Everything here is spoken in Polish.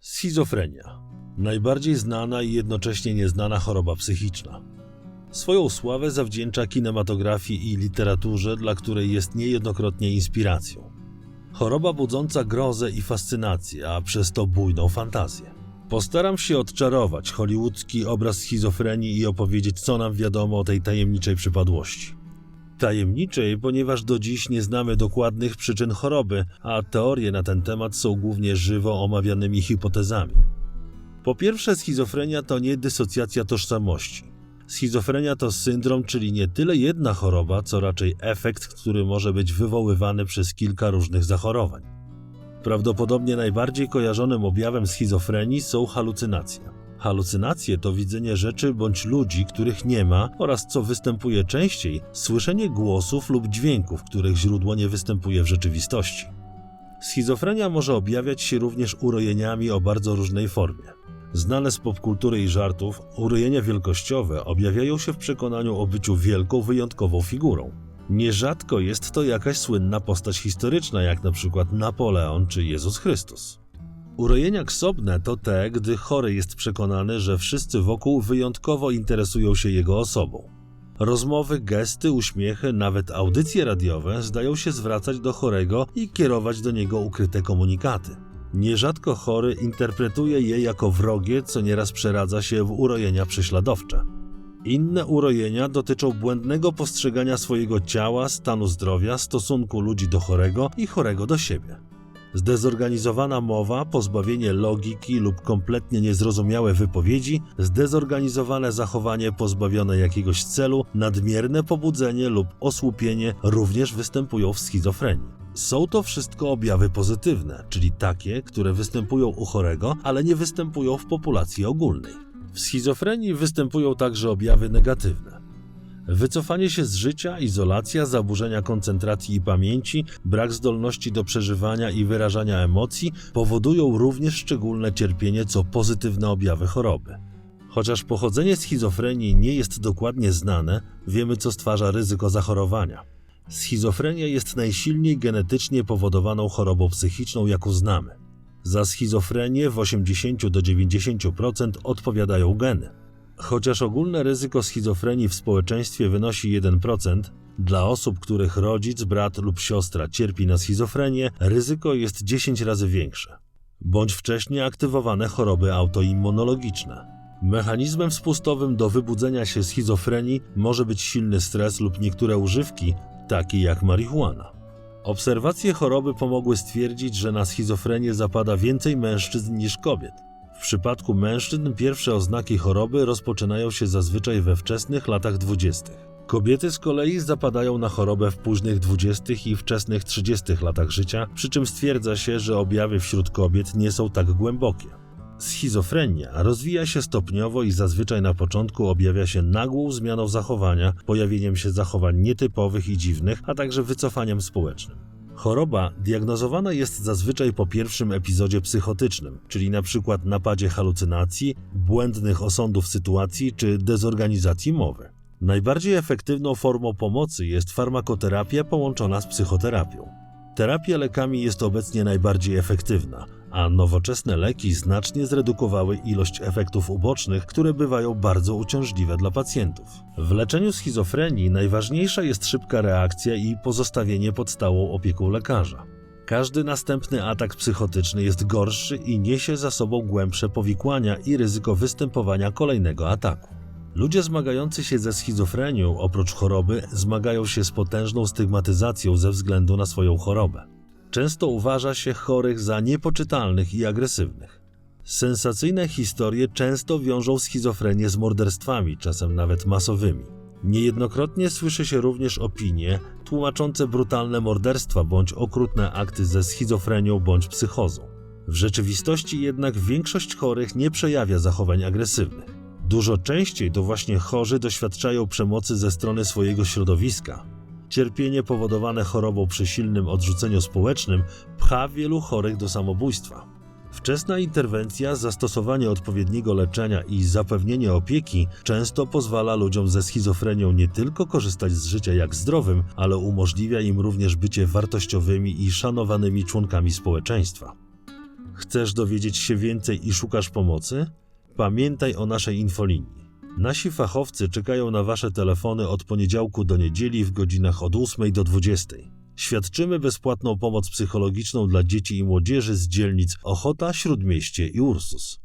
Schizofrenia. Najbardziej znana i jednocześnie nieznana choroba psychiczna. Swoją sławę zawdzięcza kinematografii i literaturze, dla której jest niejednokrotnie inspiracją. Choroba budząca grozę i fascynację, a przez to bujną fantazję. Postaram się odczarować hollywoodzki obraz schizofrenii i opowiedzieć, co nam wiadomo o tej tajemniczej przypadłości. Tajemniczej, ponieważ do dziś nie znamy dokładnych przyczyn choroby, a teorie na ten temat są głównie żywo omawianymi hipotezami. Po pierwsze, schizofrenia to nie dysocjacja tożsamości. Schizofrenia to syndrom, czyli nie tyle jedna choroba, co raczej efekt, który może być wywoływany przez kilka różnych zachorowań. Prawdopodobnie najbardziej kojarzonym objawem schizofrenii są halucynacje. Halucynacje to widzenie rzeczy bądź ludzi, których nie ma, oraz co występuje częściej, słyszenie głosów lub dźwięków, których źródło nie występuje w rzeczywistości. Schizofrenia może objawiać się również urojeniami o bardzo różnej formie. Znane z popkultury i żartów, urojenia wielkościowe objawiają się w przekonaniu o byciu wielką, wyjątkową figurą. Nierzadko jest to jakaś słynna postać historyczna, jak na przykład Napoleon czy Jezus Chrystus. Urojenia ksobne to te, gdy chory jest przekonany, że wszyscy wokół wyjątkowo interesują się jego osobą. Rozmowy, gesty, uśmiechy, nawet audycje radiowe zdają się zwracać do chorego i kierować do niego ukryte komunikaty. Nierzadko chory interpretuje je jako wrogie, co nieraz przeradza się w urojenia prześladowcze. Inne urojenia dotyczą błędnego postrzegania swojego ciała, stanu zdrowia, stosunku ludzi do chorego i chorego do siebie. Zdezorganizowana mowa, pozbawienie logiki lub kompletnie niezrozumiałe wypowiedzi, zdezorganizowane zachowanie pozbawione jakiegoś celu, nadmierne pobudzenie lub osłupienie również występują w schizofrenii. Są to wszystko objawy pozytywne, czyli takie, które występują u chorego, ale nie występują w populacji ogólnej. W schizofrenii występują także objawy negatywne. Wycofanie się z życia, izolacja, zaburzenia koncentracji i pamięci, brak zdolności do przeżywania i wyrażania emocji powodują również szczególne cierpienie, co pozytywne objawy choroby. Chociaż pochodzenie schizofrenii nie jest dokładnie znane, wiemy co stwarza ryzyko zachorowania. Schizofrenia jest najsilniej genetycznie powodowaną chorobą psychiczną, jaką znamy. Za schizofrenię w 80 do 90% odpowiadają geny. Chociaż ogólne ryzyko schizofrenii w społeczeństwie wynosi 1%, dla osób, których rodzic, brat lub siostra cierpi na schizofrenię, ryzyko jest 10 razy większe. Bądź wcześniej aktywowane choroby autoimmunologiczne. Mechanizmem spustowym do wybudzenia się schizofrenii może być silny stres lub niektóre używki, takie jak marihuana. Obserwacje choroby pomogły stwierdzić, że na schizofrenię zapada więcej mężczyzn niż kobiet. W przypadku mężczyzn pierwsze oznaki choroby rozpoczynają się zazwyczaj we wczesnych latach dwudziestych. Kobiety z kolei zapadają na chorobę w późnych dwudziestych i wczesnych trzydziestych latach życia, przy czym stwierdza się, że objawy wśród kobiet nie są tak głębokie. Schizofrenia rozwija się stopniowo i zazwyczaj na początku objawia się nagłą zmianą zachowania, pojawieniem się zachowań nietypowych i dziwnych, a także wycofaniem społecznym. Choroba diagnozowana jest zazwyczaj po pierwszym epizodzie psychotycznym, czyli przykład napadzie halucynacji, błędnych osądów sytuacji czy dezorganizacji mowy. Najbardziej efektywną formą pomocy jest farmakoterapia połączona z psychoterapią. Terapia lekami jest obecnie najbardziej efektywna, a nowoczesne leki znacznie zredukowały ilość efektów ubocznych, które bywają bardzo uciążliwe dla pacjentów. W leczeniu schizofrenii najważniejsza jest szybka reakcja i pozostawienie pod stałą opieką lekarza. Każdy następny atak psychotyczny jest gorszy i niesie za sobą głębsze powikłania i ryzyko występowania kolejnego ataku. Ludzie zmagający się ze schizofrenią, oprócz choroby, zmagają się z potężną stygmatyzacją ze względu na swoją chorobę. Często uważa się chorych za niepoczytalnych i agresywnych. Sensacyjne historie często wiążą schizofrenię z morderstwami, czasem nawet masowymi. Niejednokrotnie słyszy się również opinie tłumaczące brutalne morderstwa bądź okrutne akty ze schizofrenią bądź psychozą. W rzeczywistości jednak większość chorych nie przejawia zachowań agresywnych. Dużo częściej to właśnie chorzy doświadczają przemocy ze strony swojego środowiska. Cierpienie powodowane chorobą przy silnym odrzuceniu społecznym pcha wielu chorych do samobójstwa. Wczesna interwencja, zastosowanie odpowiedniego leczenia i zapewnienie opieki często pozwala ludziom ze schizofrenią nie tylko korzystać z życia jak zdrowym, ale umożliwia im również bycie wartościowymi i szanowanymi członkami społeczeństwa. Chcesz dowiedzieć się więcej i szukasz pomocy? Pamiętaj o naszej infolinii. Nasi fachowcy czekają na Wasze telefony od poniedziałku do niedzieli w godzinach od 8 do 20. Świadczymy bezpłatną pomoc psychologiczną dla dzieci i młodzieży z dzielnic Ochota, Śródmieście i Ursus.